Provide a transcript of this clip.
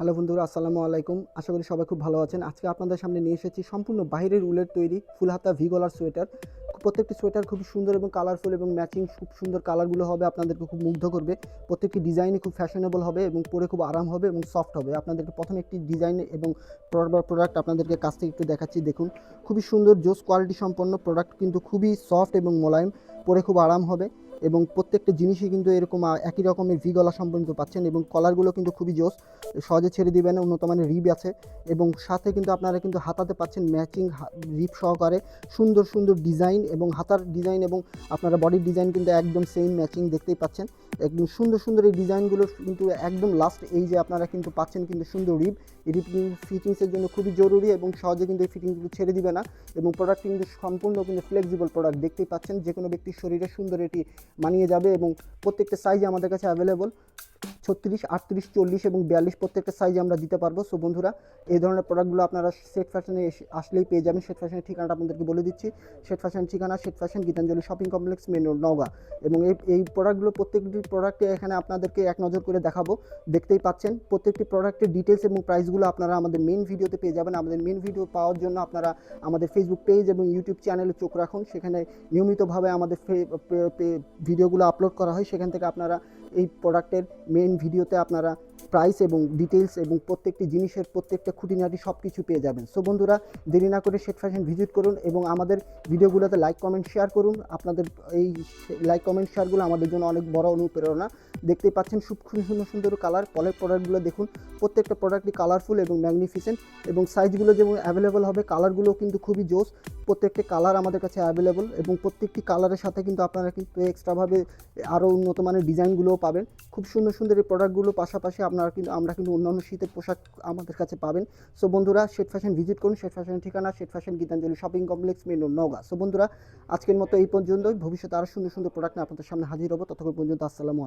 Hello বন্ধুরা, আসসালামু আলাইকুম। আশা করি সবাই খুব ভালো আছেন। আজকে আপনাদের সামনে নিয়ে এসেছি সম্পূর্ণ বাইরের উলের তৈরি ফুল হাতা ভি গলার সোয়েটার। প্রত্যেকটি সোয়েটার খুব সুন্দর এবং কালারফুল এবং ম্যাচিং খুব সুন্দর কালারগুলো হবে, আপনাদেরকে খুব মুগ্ধ করবে। প্রত্যেকটি ডিজাইনে খুব ফ্যাশনেবল হবে এবং পরে খুব আরাম হবে এবং সফট হবে। আপনাদেরকে প্রথমে একটি ডিজাইন এবং প্রোডাক্ট আপনাদেরকে কাছ থেকে একটু দেখাচ্ছি। দেখুন, খুবই সুন্দর, জোস কোয়ালিটি সম্পন্ন প্রোডাক্ট কিন্তু খুবই সফট এবং মোলায়েম, পরে খুব আরাম হবে। এবং প্রত্যেকটা জিনিসই কিন্তু এরকম একই রকমের ভি গলা সম্পর্কিত পাচ্ছেন এবং কলারগুলো কিন্তু খুবই জোস। সহজে ছেড়ে দিবেন, উন্নত মানের রিপ আছে এবং সাথে কিন্তু আপনারা কিন্তু হাতাতে পাচ্ছেন ম্যাচিং রিপ সহকারে সুন্দর সুন্দর ডিজাইন এবং হাতার ডিজাইন এবং আপনারা বডির ডিজাইন কিন্তু একদম সেম ম্যাচিং দেখতেই পাচ্ছেন। একদম সুন্দর সুন্দর এই ডিজাইনগুলো কিন্তু একদম লাস্ট এই যে আপনারা কিন্তু পাচ্ছেন কিন্তু সুন্দর রিপ এই রিপ ফিটিংসের জন্য খুবই জরুরি এবং সহজে কিন্তু এই ফিটিংসগুলো ছেড়ে দিবে না এবং প্রোডাক্ট কিন্তু সম্পূর্ণ কিন্তু ফ্লেক্সিবল প্রোডাক্ট দেখতেই পাচ্ছেন। যে কোনো ব্যক্তির শরীরে সুন্দর এটি মানিয়ে যাবে এবং প্রত্যেকটা সাইজ আমাদের কাছে অ্যাভেলেবল ছত্রিশ, আটত্রিশ, চল্লিশ এবং বিয়াল্লিশ প্রত্যেকটা সাইজ আমরা দিতে পারব। সো বন্ধুরা, এই ধরনের প্রোডাক্টগুলো আপনারা সেট ফ্যাশনে আসলেই পেয়ে যাবেন। সেট ফ্যাশনের ঠিকানাটা আপনাদেরকে বলে দিচ্ছি। সেট ফ্যাশন ঠিকানা set fashion Gitanjali shopping complex main road Naogaon. এবং এই এই প্রোডাক্টগুলো প্রত্যেকটি প্রোডাক্টে এখানে আপনাদেরকে এক নজর করে দেখাবো। দেখতেই পাচ্ছেন, প্রত্যেকটি প্রোডাক্টের ডিটেলস এবং প্রাইসগুলো আপনারা আমাদের মেন ভিডিওতে পেয়ে যাবেন। আমাদের মেন ভিডিও পাওয়ার জন্য আপনারা আমাদের ফেসবুক পেজ এবং ইউটিউব চ্যানেলে চোখ রাখুন। সেখানে নিয়মিতভাবে আমাদের ভিডিওগুলো আপলোড করা হয়। সেখান থেকে আপনারা এই প্রোডাক্টের মেন ভিডিওতে আপনারা প্রাইস এবং ডিটেলস এবং প্রত্যেকটি জিনিসের প্রত্যেকটা খুঁটিনাটি সব কিছু পেয়ে যাবেন। সো বন্ধুরা, দেরি না করে শেট ফ্যাশন ভিজিট করুন এবং আমাদের ভিডিওগুলোতে লাইক কমেন্ট শেয়ার করুন। আপনাদের এই লাইক কমেন্ট শেয়ারগুলো আমাদের জন্য অনেক বড় অনুপ্রেরণা। দেখতেই পাচ্ছেন সুন্দর সুন্দর কালার পলের প্রোডাক্টগুলো দেখুন, প্রত্যেকটা প্রোডাক্টই কালারফুল এবং ম্যাগনিফিসেন্ট এবং সাইজগুলো যেমন অ্যাভেলেবল হবে কালারগুলো কিন্তু খুবই জোস। প্রত্যেকটি কালার আমাদের কাছে অ্যাভেলেবল এবং প্রত্যেকটি কালারের সাথে কিন্তু আপনারা কিন্তু এক্সট্রাভাবে আরও উন্নত মানের ডিজাইনগুলোও পাবেন। খুব সুন্দর সুন্দর এই প্রোডাক্টগুলো পাশাপাশি আপনারা কিন্তু, আমরা কিন্তু অন্যান্য শীতের পোশাক আমাদের কাছে পাবেন। সো বন্ধুরা শেট ফ্যাশন ভিজিট করুন শেট ফ্যাশনের ঠিকানা set fashion Gitanjali shopping complex main Naogaon so বন্ধুরা, আজকের মতো এই পর্যন্তই। ভবিষ্যতে আরও সুন্দর সুন্দর প্রোডাক্ট নিয়ে আপনাদের সামনে হাজির হব। ততক্ষণ পর্যন্ত, আসসালামু